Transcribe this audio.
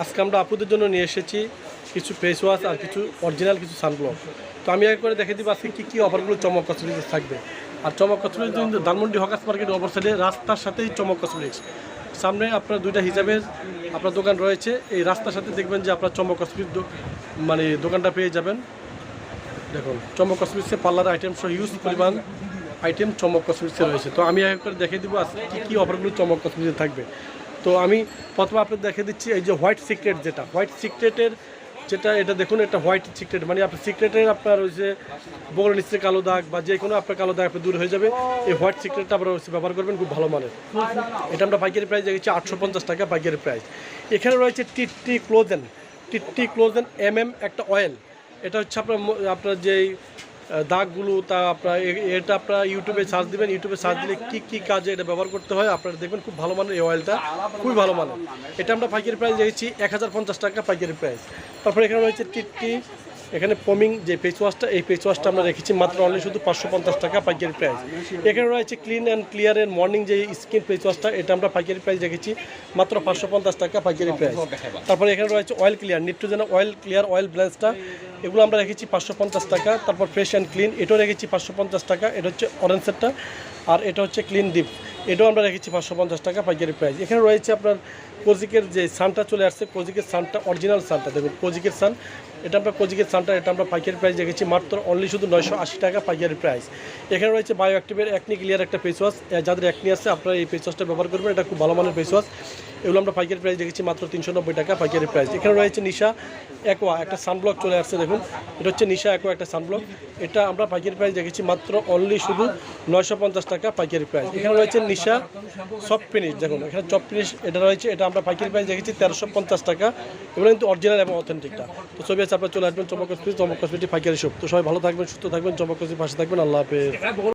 আজকে আমরা আপুদের জন্য নিয়ে এসেছি কিছু ফেস ওয়াশ আর কিছু অরিজিনাল কিছু সানব্লক তো আমি এক করে দেখে দিব আজকে কী কী অফারগুলো চমক কসমেটিক্স থাকবে। আর চমক কসমেটিক্স ধানমন্ডি হকাস মার্কেট অপর রাস্তার সাথেই চমক কসমেটিক্স সামনে আপনার দুইটা হিসাবের আপনার দোকান রয়েছে, এই রাস্তার সাথে দেখবেন যে আপনার চমক কসমেটিক মানে দোকানটা পেয়ে যাবেন। দেখুন, চমক কসমেটিক্সে পার্লার আইটেম সহ হিউজ পরিমাণ আইটেম চমক কসমেটিক্সে রয়েছে। তো আমি এক করে দেখে দিব আজকে কী কী অফারগুলো চমক কসমেটিক্সে থাকবে। তো আমি প্রথমে আপনাদের দেখে দিচ্ছি এই যে হোয়াইট সিক্রেট যেটা। হোয়াইট সিক্রেটের যেটা, এটা দেখুন, এটা হোয়াইট সিক্রেট। মানে আপনার সিক্রেটের আপনার ওই যে বগলের নিচে কালো দাগ বা যে কোনো আপনার কালো দাগ আপনার দূর হয়ে যাবে। এই হোয়াইট সিক্রেটটা আপনারা ব্যবহার করবেন, খুব ভালো মানের। এটা আমরা পাইকারি প্রাইস দেখেছি আটশো পঞ্চাশ টাকা পাইকারি প্রাইস এখানে রয়েছে টিট্টি ক্লোজেন। টিট্টি ক্লোজেন এম এম একটা অয়েল এটা হচ্ছে আপনার আপনার যেই দাগগুলো তা আপনার এটা আপনার ইউটিউবে সার্চ দেবেন। ইউটিউবে সার্চ দিলে কী কী কাজে এটা ব্যবহার করতে হয়, আপনারা দেখবেন খুব ভালো মানের এই অয়েলটা খুবই ভালো মানের। এটা আমরা পাইকারি প্রাইস দেখেছি এক টাকা পাইকারি প্রাইস তারপরে এখানে রয়েছে টিট্টি এখানে পমিং যে ফেস ওয়াশটা এই ফেস ওয়াশটা আমরা রেখেছি মাত্র অনলি শুধু পাঁচশো পঞ্চাশ টাকা পাইকারি প্রাইস এখানে রয়েছে ক্লিন অ্যান্ড ক্লিয়ারের মর্নিং যে স্কিন ফেস ওয়াশটা এটা আমরা পাইকারি প্রাইস রেখেছি মাত্র পাঁচশো পঞ্চাশ টাকা পাইকারি প্রাইস তারপরে এখানে রয়েছে oil clear nitrogen oil clear oil ব্লেন্সটা এগুলো আমরা রেখেছি পাঁচশো পঞ্চাশ টাকা। তারপর ফ্রেশ অ্যান্ড ক্লিন এটাও রেখেছি পাঁচশো পঞ্চাশ টাকা, এটা হচ্ছে অরেঞ্জেরটা আর এটা হচ্ছে ক্লিন ডিপ এটাও আমরা রেখেছি পাঁচশো পঞ্চাশ টাকা পাইকারি প্রাইস এখানে রয়েছে আপনার কোজিকের যে সানটা চলে আসছে, কোজিকের সানটা অরিজিনাল সানটা। দেখুন, কোজিকের সান, এটা আমরা কোজিকের সানটা, এটা আমরা পাইকারি প্রাইস দেখেছি, মাত্র অনলি শুধু নয়শো আশি টাকা পাইকারি প্রাইস এখানে রয়েছে বায়ো অ্যাক্টিভের একনি ক্লিয়ার একটা ফেস ওয়াশ যাদের একনি আছে, আপনারা এই ফেস ওয়াশটা ব্যবহার করবেন, এটা খুব ভালো মানের ফেস ওয়াশ এগুলো আমরা পাইকারি প্রাইস রেখেছি মাত্র তিনশো নব্বই টাকা পাইকারি প্রাইস এখানে রয়েছে নিশা একোয়া একটা সানব্লক চলে আসছে দেখুন। এটা হচ্ছে নিশা একোয়া একটা সানব্লক এটা আমরা পাইকারি প্রাইস রেখেছি মাত্র অনলি শুধু নয়শো পঞ্চাশ টাকা পাইকারি প্রাইস এখানে রয়েছে নিশা সফট ফিনিশ দেখুন, এখানে চপ ফিনিশ এটা রয়েছে, এটা আমরা পাইকারি প্রাইস রেখেছি তেরোশো পঞ্চাশ টাকা। এগুলো কিন্তু অরিজিনাল এবং অথেন্টিকটা তো ছবি আছে, আপনার চলে আসবেন চমক কসমেটিক চমক পাইকারি শপ তো সবাই ভালো থাকবেন, সুস্থ থাকবেন চমক পাশে থাকবেন। আল্লাহ হাফেজ।